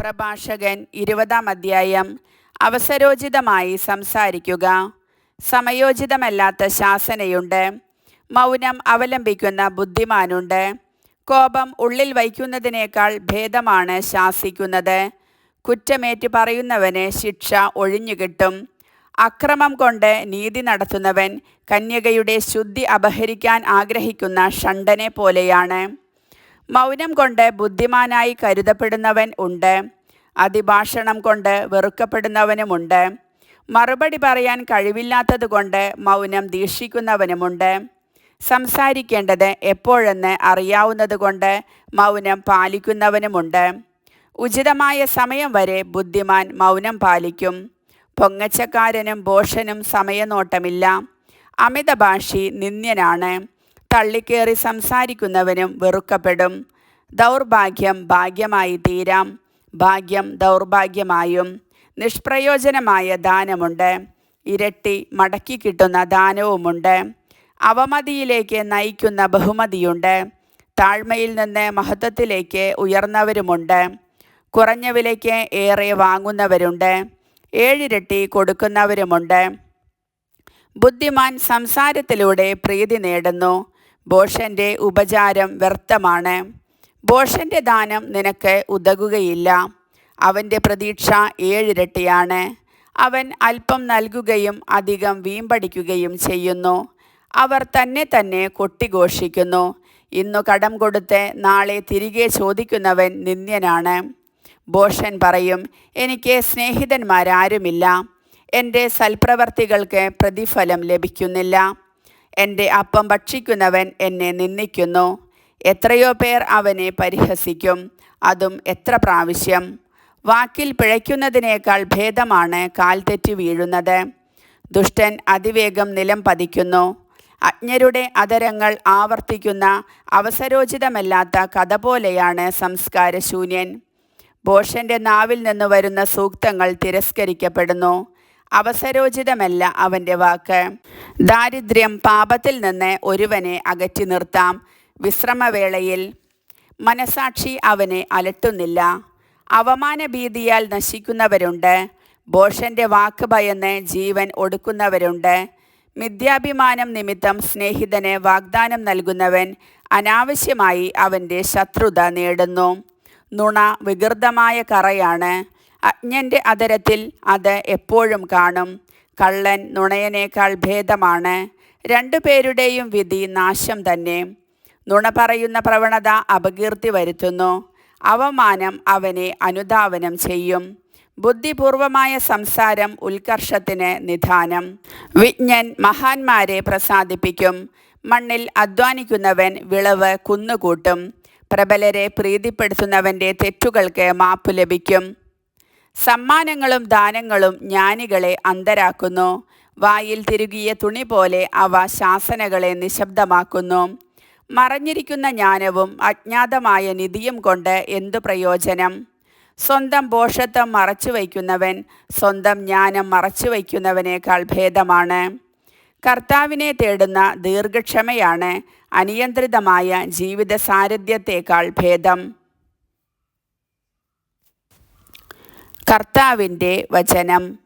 പ്രഭാഷകൻ ഇരുപതാം അധ്യായം. അവസരോചിതമായി സംസാരിക്കുക. സമയോചിതമല്ലാത്ത ശാസനയുണ്ട്. മൗനം അവലംബിക്കുന്ന ബുദ്ധിമാനുണ്ട്. കോപം ഉള്ളിൽ വയ്ക്കുന്നതിനേക്കാൾ ഭേദമാണ് ശാസിക്കുന്നത്. കുറ്റമേറ്റ് പറയുന്നവന് ശിക്ഷ ഒഴിഞ്ഞുകിട്ടും അക്രമം കൊണ്ട് നീതി നടത്തുന്നവൻ കന്യകയുടെ ശുദ്ധി അപഹരിക്കാൻ ആഗ്രഹിക്കുന്ന ഷണ്ടനെ പോലെയാണ്. മൗനം കൊണ്ട് ബുദ്ധിമാനായി കരുതപ്പെടുന്നവൻ ഉണ്ട്. അതിഭാഷണം കൊണ്ട് വെറുക്കപ്പെടുന്നവനുമുണ്ട് മറുപടി പറയാൻ കഴിവില്ലാത്തതുകൊണ്ട് മൗനം ദീക്ഷിക്കുന്നവനുമുണ്ട് സംസാരിക്കേണ്ടത് എപ്പോഴെന്ന് അറിയാവുന്നതുകൊണ്ട് മൗനം പാലിക്കുന്നവനുമുണ്ട് ഉചിതമായ സമയം വരെ ബുദ്ധിമാൻ മൗനം പാലിക്കും. പൊങ്ങച്ചക്കാരനും ഭോഷനും സമയനോട്ടമില്ല. അമിതഭാഷി നിന്ദ്യനാണ്. തള്ളിക്കേറി സംസാരിക്കുന്നവനും വെറുക്കപ്പെടും. ദൗർഭാഗ്യം ഭാഗ്യമായി തീരാം. ഭാഗ്യം ദൗർഭാഗ്യമായും നിഷ്പ്രയോജനമായ ദാനമുണ്ട്. ഇരട്ടി മടക്കി കിട്ടുന്ന ദാനവുമുണ്ട്. അവമതിയിലേക്ക് നയിക്കുന്ന ബഹുമതിയുണ്ട്. താഴ്മയിൽ നിന്ന് മഹത്വത്തിലേക്ക് ഉയർന്നവരുമുണ്ട്. കുറഞ്ഞ വിലയ്ക്ക് ഏറെ വാങ്ങുന്നവരുണ്ട്. ഏഴിരട്ടി കൊടുക്കുന്നവരുമുണ്ട്. ബുദ്ധിമാൻ സംസാരത്തിലൂടെ പ്രീതി നേടുന്നു. ഭോഷന്റെ ഉപചാരം വ്യർത്ഥമാണ്. ബോഷന്റെ ദാനം നിനക്ക് ഉതകുകയില്ല. അവന്റെ പ്രതീക്ഷ ഏഴിരട്ടിയാണ്. അവൻ അല്പം നൽകുകയും അധികം വീമ്പടിക്കുകയും ചെയ്യുന്നു. അവർ തന്നെ തന്നെ കൊട്ടിഘോഷിക്കുന്നു. ഇന്നു കടം കൊടുത്ത് നാളെ തിരികെ ചോദിക്കുന്നവൻ നിന്ദ്യനാണ്. ബോഷൻ പറയും എനിക്ക് സ്നേഹിതന്മാരാരുമില്ല. എന്റെ സൽപ്രവർത്തികൾക്ക് പ്രതിഫലം ലഭിക്കുന്നില്ല. എന്റെ അപ്പം ഭക്ഷിക്കുന്നവൻ എന്നെ നിന്ദിക്കുന്നു. എത്രയോ പേർ അവനെ പരിഹസിക്കും. അതും എത്ര പ്രാവശ്യം? വാക്കിൽ പിഴയ്ക്കുന്നതിനേക്കാൾ ഭേദമാണ് കാൽ തെറ്റി വീഴുന്നത്. ദുഷ്ടൻ അതിവേഗം നിലം പതിക്കുന്നു. അജ്ഞരുടെ അതരങ്ങൾ ആവർത്തിക്കുന്ന അവസരോചിതമല്ലാത്ത കഥ പോലെയാണ് സംസ്കാരശൂന്യൻ. ബോഷന്റെ നാവിൽ നിന്ന് വരുന്ന സൂക്തങ്ങൾ തിരസ്കരിക്കപ്പെടുന്നു. അവസരോചിതമല്ല അവന്റെ വാക്ക്. ദാരിദ്ര്യം പാപത്തിൽ നിന്ന് ഒരുവനെ അകറ്റി നിർത്താം. വിശ്രമവേളയിൽ മനസാക്ഷി അവനെ അലട്ടുന്നില്ല. അവമാന ഭീതിയാൽ നശിക്കുന്നവരുണ്ട്. ബോഷന്റെ വാക്ക് ഭയന്ന് ജീവൻ ഒടുക്കുന്നവരുണ്ട്. മിഥ്യാഭിമാനം നിമിത്തം സ്നേഹിതന് വാഗ്ദാനം നൽകുന്നവൻ അനാവശ്യമായി അവന്റെ ശത്രുത നേടുന്നു. നുണ വികൃതമായ കറയാണ്. അജ്ഞന്റെ അതരത്തിൽ അത് എപ്പോഴും കാണും. കള്ളൻ നുണയനേക്കാൾ ഭേദമാണ്. രണ്ടുപേരുടെയും വിധി നാശം തന്നെ. നുണ പറയുന്ന പ്രവണത അപകീർത്തി വരുത്തുന്നു. അവമാനം അവനെ അനുധാവനം ചെയ്യും. ബുദ്ധിപൂർവമായ സംസാരം ഉത്കർഷത്തിന് നിധാനം. വിജ്ഞൻ മഹാന്മാരെ പ്രസാദിപ്പിക്കും. മണ്ണിൽ അധ്വാനിക്കുന്നവൻ വിളവ് കുന്നുകൂട്ടും. പ്രബലരെ പ്രീതിപ്പെടുത്തുന്നവന്റെ തെറ്റുകൾക്ക് മാപ്പ് ലഭിക്കും. സമ്മാനങ്ങളും ദാനങ്ങളും ജ്ഞാനികളെ അന്തരാക്കുന്നു. വായിൽ തിരുകിയ തുണി പോലെ അവ ശാസനകളെ നിശബ്ദമാക്കുന്നു. മറഞ്ഞിരിക്കുന്ന ജ്ഞാനവും അജ്ഞാതമായ നിധിയും കൊണ്ട് എന്തു പ്രയോജനം? സ്വന്തം ബോഷത്വം മറച്ചു വയ്ക്കുന്നവൻ സ്വന്തം ജ്ഞാനം മറച്ചു വയ്ക്കുന്നവനേക്കാൾ ഭേദമാണ്. കർത്താവിനെ തേടുന്ന ദീർഘക്ഷമയാണ് അനിയന്ത്രിതമായ ജീവിത സാരഥ്യത്തേക്കാൾ ഭേദം. കർത്താവിന്റെ വചനം.